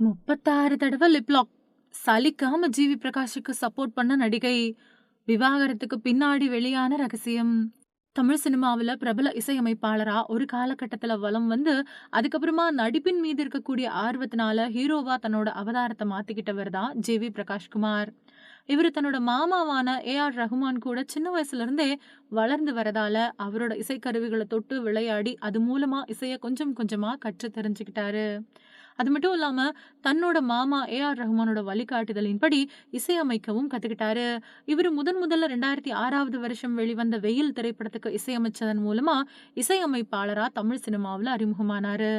முப்பத்தாறு தடவை லிப்லாக் சலிக்காம ஜிவி பிரகாஷுக்கு சப்போர்ட் பண்ண நடிகை. விவாகரத்துக்கு பின்னாடி வெளியான ரகசியம். தமிழ் சினிமாவுல பிரபல இசையமைப்பாளரா ஒரு காலகட்டத்துல வலம் வந்து, அதுக்கப்புறமா நடிப்பின் மீது இருக்கக்கூடிய ஆர்வத்தினால ஹீரோவா தன்னோட அவதாரத்தை மாத்திக்கிட்டவர் தான் ஜே வி பிரகாஷ்குமார் இவரு தன்னோட மாமாவான ஏ ஆர் ரகுமான் கூட சின்ன வயசுல இருந்தே வளர்ந்து வரதால, அவரோட இசைக்கருவிகளை தொட்டு விளையாடி, அது மூலமா இசைய கொஞ்சம் கொஞ்சமா கற்று தெரிஞ்சுக்கிட்டாரு. அது மட்டும் இல்லாம, தன்னோட மாமா ஏ.ஆர். ரகுமானோட வழிகாட்டுதலின்படி இசையமைக்கவும் கத்துக்கிட்டாரு. இவரு முதன் முதல்ல 2006வது வருஷம் வெளிவந்த வெயில் திரைப்படத்துக்கு இசையமைச்சதன் மூலமா, இசையமைப்பாளரா தமிழ் சினிமாவில் அறிமுகமானாரு.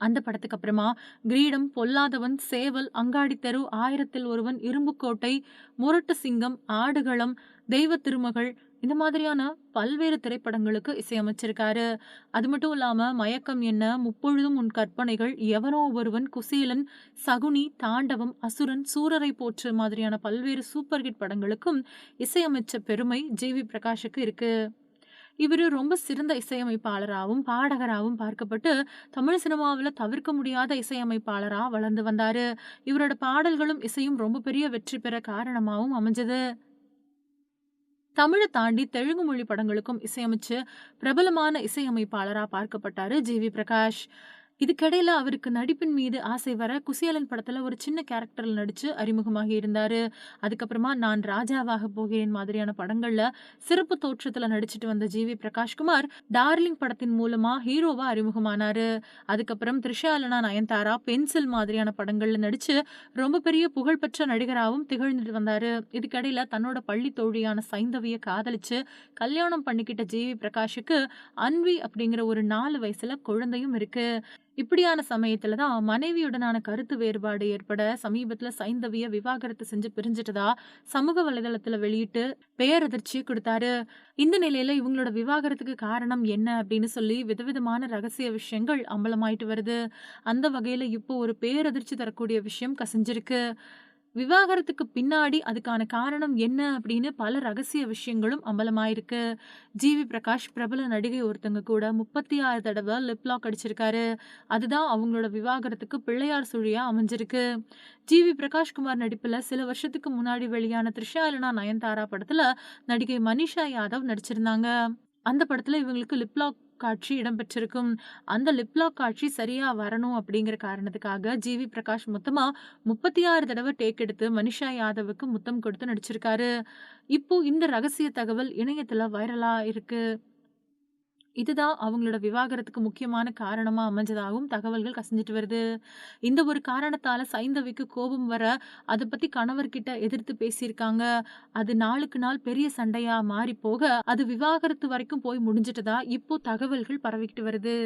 அந்த படத்துக்கு அப்புறமா கிரீடம், பொல்லாதவன், சேவல், அங்காடி தெரு, ஆயிரத்தில் ஒருவன், இரும்புக்கோட்டை, முரட்டு சிங்கம், ஆடுகளம், தெய்வ திருமகள் இந்த மாதிரியான பல்வேறு திரைப்படங்களுக்கு இசையமைச்சிருக்காரு. அது மட்டும் இல்லாம மயக்கம் என்ன, முப்பொழுதும் உன் கற்பனைகள், எவனோ ஒருவன், குசேலன், சகுனி, தாண்டவம், அசுரன், சூரரைப் போற்று மாதிரியான பல்வேறு சூப்பர் ஹிட் படங்களுக்கும் இசையமைச்ச பெருமை ஜி.வி. பிரகாஷுக்கு இருக்கு. இவரு ரொம்ப சிறந்த இசையமைப்பாளராகவும் பாடகராகவும் பார்க்கப்பட்டு, தமிழ் சினிமாவில் தவிர்க்க முடியாத இசையமைப்பாளராக வளர்ந்து வந்தார் இவரோட பாடல்களும், இசையும் ரொம்ப பெரிய வெற்றி பெற காரணமாகவும் அமைஞ்சது. தமிழை தாண்டி தெலுங்கு மொழி படங்களுக்கும் இசையமைச்சு, பிரபலமான இசையமைப்பாளராக பார்க்கப்பட்டாரு ஜி.வி. பிரகாஷ். இதுக்கிடையில அவருக்கு நடிப்பின் மீது ஆசை வர, குசியலன் படத்துல ஒரு சின்ன கேரக்டர்ல நடிச்சு அறிமுகமாகி இருந்தாரு. அதுக்கப்புறமா நான் ராஜாவாக போகிறேன் மாதிரியான படங்கள்ல சிறப்பு தோற்றத்துல நடிச்சிட்டு வந்த ஜி வி பிரகாஷ்குமார் டார்லிங் படத்தின் மூலமா ஹீரோவா அறிமுகமானாரு. அதுக்கப்புறம் த்ரிஷா அலனா நயன்தாரா, பென்சில் மாதிரியான படங்கள்ல நடிச்சு, ரொம்ப பெரிய புகழ்பெற்ற நடிகராகவும் திகழ்ந்துட்டு வந்தாரு. இதுக்கிடையில தன்னோட பள்ளி தோழியான சைந்தவிய காதலிச்சு, கல்யாணம் பண்ணிக்கிட்ட ஜி.வி. பிரகாஷுக்கு அன்வி அப்படிங்கிற ஒரு நாலு வயசுல குழந்தையும் இருக்கு. இப்படியான சமயத்துல தான் மனைவியுடனான கருத்து வேறுபாடு ஏற்பட, சமீபத்துல சைந்தவிய விவாகரத்து செஞ்சு பிரிஞ்சுட்டதா சமூக வலைதளத்துல வெளியிட்டு பேரதிர்ச்சியை கொடுத்தாரு இந்த நிலையில இவங்களோட விவாகரத்துக்கு காரணம் என்ன அப்படின்னு சொல்லி விதவிதமான ரகசிய விஷயங்கள் அம்பலமாயிட்டு வருது. அந்த வகையில இப்போ ஒரு பேரதிர்ச்சி தரக்கூடிய விஷயம் கசிஞ்சிருக்கு. விவாகரத்துக்கு பின்னாடி அதுக்கான காரணம் என்ன அப்படின்னு பல ரகசிய விஷயங்களும் அம்பலமாயிருக்கு. ஜி.வி. பிரகாஷ் பிரபல நடிகை ஒருத்தங்க கூட முப்பத்தி ஆறு தடவை லிப்லாக் அடிச்சிருக்காரு. அதுதான் அவங்களோட விவாகரத்துக்கு பிள்ளையார் சுழியா அமைஞ்சிருக்கு. ஜி.வி. பிரகாஷ்குமார் நடிப்பில் சில வருஷத்துக்கு முன்னாடி வெளியான த்ரிஷா இல்லனா நயன்தாரா படத்தில் நடிகை மனிஷா யாதவ் நடிச்சிருந்தாங்க. அந்த படத்தில் இவங்களுக்கு லிப்லாக் காட்சி இடம்பெற்றிருக்கும். அந்த லிப்லாக் காட்சி சரியா வரணும் அப்படிங்கிற காரணத்துக்காக ஜி.வி. பிரகாஷ் மொத்தமா 36 தடவ டேக் எடுத்து மனிஷா யாதவுக்கு முத்தம் கொடுத்து நடிச்சிருக்காரு. இப்போ இந்த ரகசிய தகவல் இணையத்துல வைரலா இருக்கு. இதுதான் அவங்களோட விவாகரத்துக்கு முக்கியமான காரணமாக அமைஞ்சதாகவும் தகவல்கள் கசிஞ்சிட்டு வருது. இந்த ஒரு காரணத்தால் சைந்தவிக்கு கோபம் வர, அதை பற்றி கணவர்கிட்ட எதிர்த்து பேசியிருக்காங்க. அது நாளுக்கு நாள் பெரிய சண்டையாக மாறி போக, அது விவாகரத்து வரைக்கும் போய் முடிஞ்சிட்டதா இப்போ தகவல்கள் பரவிக்கிட்டு வருது.